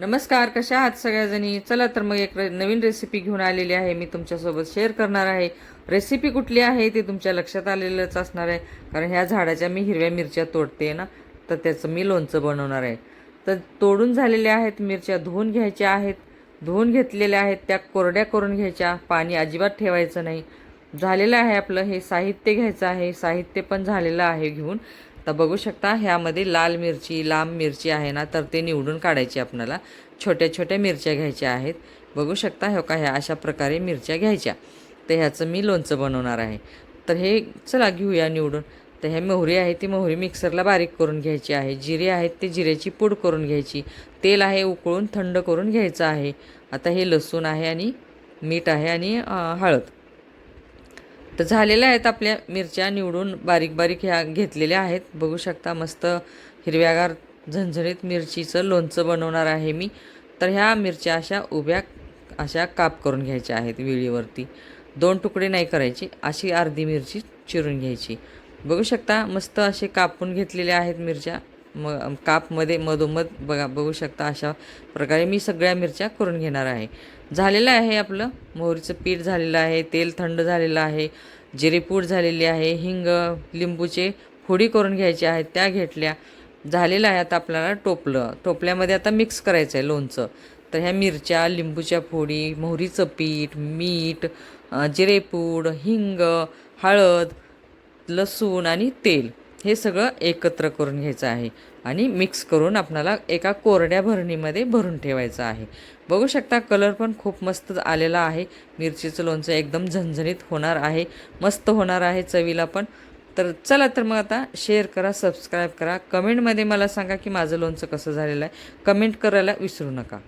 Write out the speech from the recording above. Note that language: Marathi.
नमस्कार कशा आहात सगळ्याजणी? चला तर मग एक रे- नवीन रेसिपी घेऊन आलेली आहे. मी तुमच्यासोबत शेअर करणार आहे. रेसिपी कुठली आहे ते तुमच्या लक्षात आलेलंच असणार आहे. कारण ह्या झाडाच्या मी हिरव्या मिरच्या तोडते ना तर त्याचं मी लोणचं बनवणार आहे. तर तोडून झालेल्या आहेत मिरच्या धुवून घ्यायच्या आहेत. धुवून घेतलेल्या आहेत त्या कोरड्या करून घ्यायच्या. पाणी अजिबात ठेवायचं नाही. झालेलं आहे आपलं हे साहित्य घ्यायचं आहे. साहित्य पण झालेलं आहे घेऊन. तर बघू शकता ह्यामध्ये लाल मिरची लांब मिरची आहे ना तर ते निवडून काढायची आपल्याला छोट्या छोट्या मिरच्या घ्यायच्या आहेत. बघू शकता हो का ह्या अशा प्रकारे मिरच्या घ्यायच्या. तर ह्याचं मी लोणचं बनवणार आहे. तर हे चला घेऊया निवडून. तर हे मोहरी आहे ती मोहरी मिक्सरला बारीक करून घ्यायची आहे. जिरे आहेत ते जिऱ्याची पूड करून घ्यायची. तेल आहे उकळून थंड करून घ्यायचं आहे. आता हे लसूण आहे आणि मीठ आहे आणि हळद. तर झालेल्या आहेत आपल्या मिरच्या निवडून बारीक बारीक ह्या घेतलेल्या आहेत. बघू शकता मस्त हिरव्यागार झणझणीत मिरचीचं लोणचं बनवणार आहे मी. तर ह्या मिरच्या अशा उभ्या अशा काप करून घ्यायच्या आहेत विळीवरती दोन तुकडे नाही करायचे अशी अर्धी मिरची चिरून घ्यायची. बघू शकता मस्त असे कापून घेतलेल्या आहेत मिरच्या. म कापमध्ये मधोमध बघा बघू शकता अशा प्रकारे मी सगळ्या मिरच्या करून घेणार आहे. झालेलं आहे आपलं. मोहरीचं पीठ झालेलं आहे तेल थंड झालेलं आहे जिरेपूड झालेली आहे हिंग लिंबूचे फोडी करून घ्यायचे आहेत त्या घेतल्या. झालेलं आहे आता आपल्याला टोपलं. टोपल्यामध्ये आता मिक्स करायचं आहे लोणचं. तर ह्या मिरच्या लिंबूच्या फोडी मोहरीचं पीठ मीठ जिरेपूड हिंग हळद लसूण आणि तेल. हे सगळं एकत्र करून घ्यायचं आहे आणि मिक्स करून आपणाला एका कोरड्या भरणीमध्ये भरून ठेवायचं आहे. बघू शकता कलर पण खूप मस्त आलेला आहे. मिरचीचं लोणचं एकदम झणझणीत होणार आहे. मस्त होणार आहे चवीला पण. तर चला तर मग आता शेअर करा सबस्क्राईब करा. कमेंटमध्ये मला सांगा की माझं लोणचं कसं झालेलं आहे. कमेंट करायला विसरू नका.